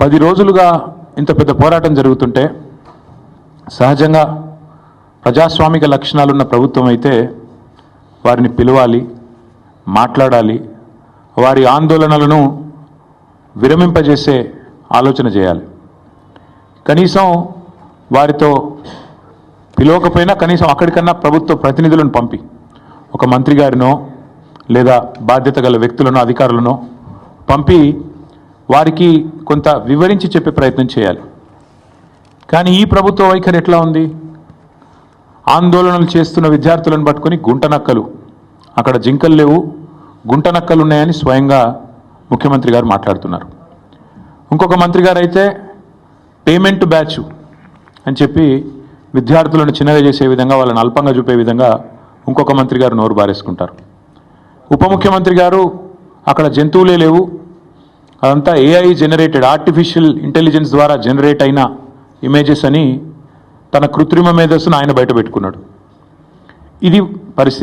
పది రోజులుగా ఇంత పెద్ద పోరాటం జరుగుతుంటే సహజంగా ప్రజాస్వామిక లక్షణాలున్న ప్రభుత్వం అయితే వారిని పిలవాలి మాట్లాడాలి వారి ఆందోళనలను విరమింపజేసే ఆలోచన చేయాలి. కనీసం వారితో పిలవకపోయినా కనీసం అక్కడికన్నా ప్రభుత్వ ప్రతినిధులను పంపి ఒక మంత్రి గారినో లేదా బాధ్యత గల వ్యక్తులను అధికారులను పంపి వారికి కొంత వివరించి చెప్పే ప్రయత్నం చేయాలి. కానీ ఈ ప్రభుత్వ వైఖరి ఎట్లా ఉంది? ఆందోళనలు చేస్తున్న విద్యార్థులను పట్టుకొని గుంటనక్కలు అక్కడ జింకలు లేవు. గుంటనక్కలు ఉన్నాయని స్వయంగా ముఖ్యమంత్రి గారు మాట్లాడుతున్నారు. ఇంకొక మంత్రి గారు అయితే పేమెంట్ బ్యాచ్ అని చెప్పి విద్యార్థులను చిన్నగా చేసే విధంగా వాళ్ళని అల్పంగా చూపే విధంగా ఇంకొక మంత్రి గారు నోరు బారేసుకుంటారు. ఉప ముఖ్యమంత్రి గారు అక్కడ జంతువులే లేవు. అదంతా ఏఐ జనరేటెడ్ ఆర్టిఫిషియల్ ఇంటెలిజెన్స్ ద్వారా జనరేట్ అయిన ఇమేజెస్ అని తన కృత్రిమ మేధస్సును ఆయన బయట పెట్టుకున్నాడు. ఇది పరిస్థితి.